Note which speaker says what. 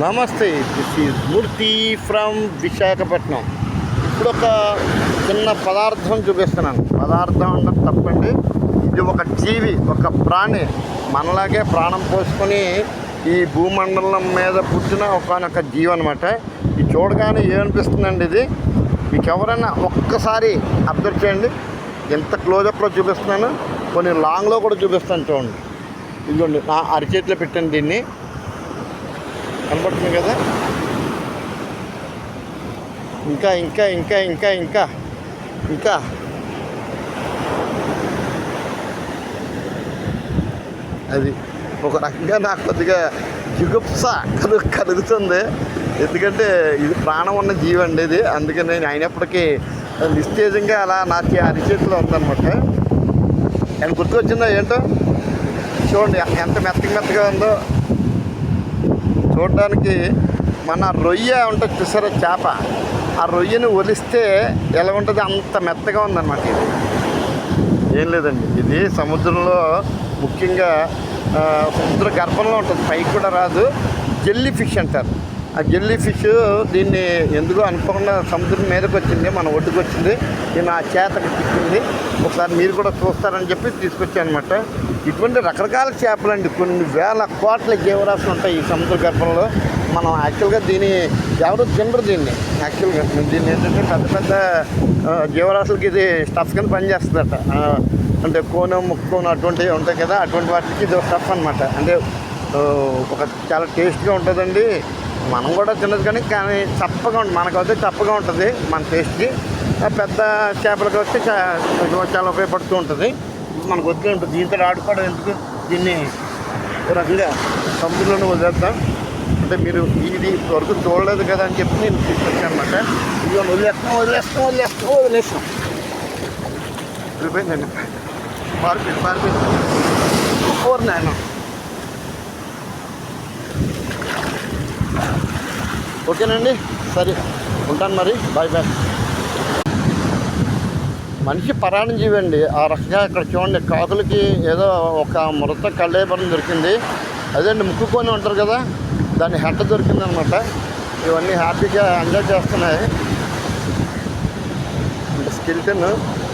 Speaker 1: నమస్తే this is Murthy from Visakhapatnam ఇప్పుడు ఒక చిన్న పదార్థం చూపిస్తున్నాను. పదార్థం అంటే తప్పండి. ఇది ఒక జీవి ఒక ప్రాణి. మనలాగే ప్రాణం పోసుకొని ఈ భూమండలం మీద పుట్టిన ఒకనొక జీవి అనమాట ఇది చూడగానే ఏమనిపిస్తుందండి ఇది? మీకు ఎవరైనా ఒక్కసారి అబ్జర్వ్ చేయండి. ఎంత క్లోజప్లో చూపిస్తున్నాను. కొన్ని లాంగ్లో కూడా చూపిస్తాను చూడండి. ఇదిగోండి నా అరిచేతిలో పెట్టండి దీన్ని. కనబడుతుంది కదా? ఇంకా ఇంకా ఇంకా ఇంకా ఇంకా ఇంకా. అది ఒక రకంగా నాకు కొద్దిగా జిగుప్స కలు కలుగుతుంది ఎందుకంటే ఇది ప్రాణం ఉన్న జీవి అండి ఇది. అందుకని నేను అయినప్పటికీ నిస్తేజంగా అలా నా చే అరిచేతిలో ఉందన్నమాట. నేను గుర్తుకొచ్చిందో ఏంటో? చూడండి ఎంత మెత్తగా మెత్తగా ఉందో. చూడడానికి మన రొయ్య ఉంటుంది చూసారా చేప? ఆ రొయ్యను ఒలిస్తే ఎలా ఉంటుంది? అంత మెత్తగా ఉందన్నమాట ఇది. ఏం లేదండి. ఇది సముద్రంలో ముఖ్యంగా సముద్ర గర్భంలో ఉంటుంది. పైకి కూడా రాదు. జెల్లీ ఫిష్ అంటారు. ఆ జెల్లీ ఫిష్ దీన్ని ఎందుకో అనుకోకుండా సముద్రం మీదకి వచ్చింది మన ఒడ్డుకు వచ్చింది నేను ఆ చేతకు చిక్కింది ఒకసారి మీరు కూడా చూస్తారని చెప్పి తీసుకొచ్చాను అనమాట ఇటువంటి రకరకాల చేపలండి కొన్ని వేల కోట్ల జీవరాశులు ఉంటాయి ఈ సముద్ర గర్భంలో. మనం యాక్చువల్గా దీని ఎవరు తినరు దీన్ని. యాక్చువల్గా దీన్ని ఏంటంటే పెద్ద పెద్ద జీవరాశులకి ఇది స్టఫ్ కింద పనిచేస్తుందట. అంటే కోనం ముక్కోను అటువంటివి ఉంటాయి కదా అటువంటి వాటికి ఇది స్టఫ్ అనమాట అంటే ఒక చాలా టేస్ట్గా ఉంటుందండి. మనం కూడా తినదు కానీ కానీ చప్పగా ఉంటుంది మనకైతే చప్పగా ఉంటుంది మన టేస్ట్కి. పెద్ద చేపలకి వస్తే చా- చాలా ఉపయోగపడుతూ ఉంటుంది. మనకు వద్దు ఉంటుంది. దీంతో ఆడుకోవడం ఎందుకు? దీన్ని ఒక రకంగా సముద్రంలోనే వదిలేద్దాం. అంటే మీరు ఇది వరకు చూడలేదు కదా అని చెప్పి నేను తీసుకొచ్చాను అనమాట ఇదిగో వదిలేస్తాం వదిలేస్తాం వదిలేస్తాం వదిలేస్తాం. వెళ్ళిపోయిందండి. పారిపోయింది పారిపోయింది. ఓర్ నాయన. ఓకేనండి సరే. ఉంటాను మరి. Bye bye. మనిషి పరాణ జీవి అండి ఆ రకంగా ఇక్కడ చూడండి కాకులకి ఏదో ఒక మృత కళ్ళేపరం దొరికింది. అదేండి ముక్కుకొని ఉంటారు కదా దాని హెడ్ దొరికిందనమాట. ఇవన్నీ హ్యాపీగా ఎంజాయ్ చేస్తున్నాయి. అంటే స్కిల్టన్.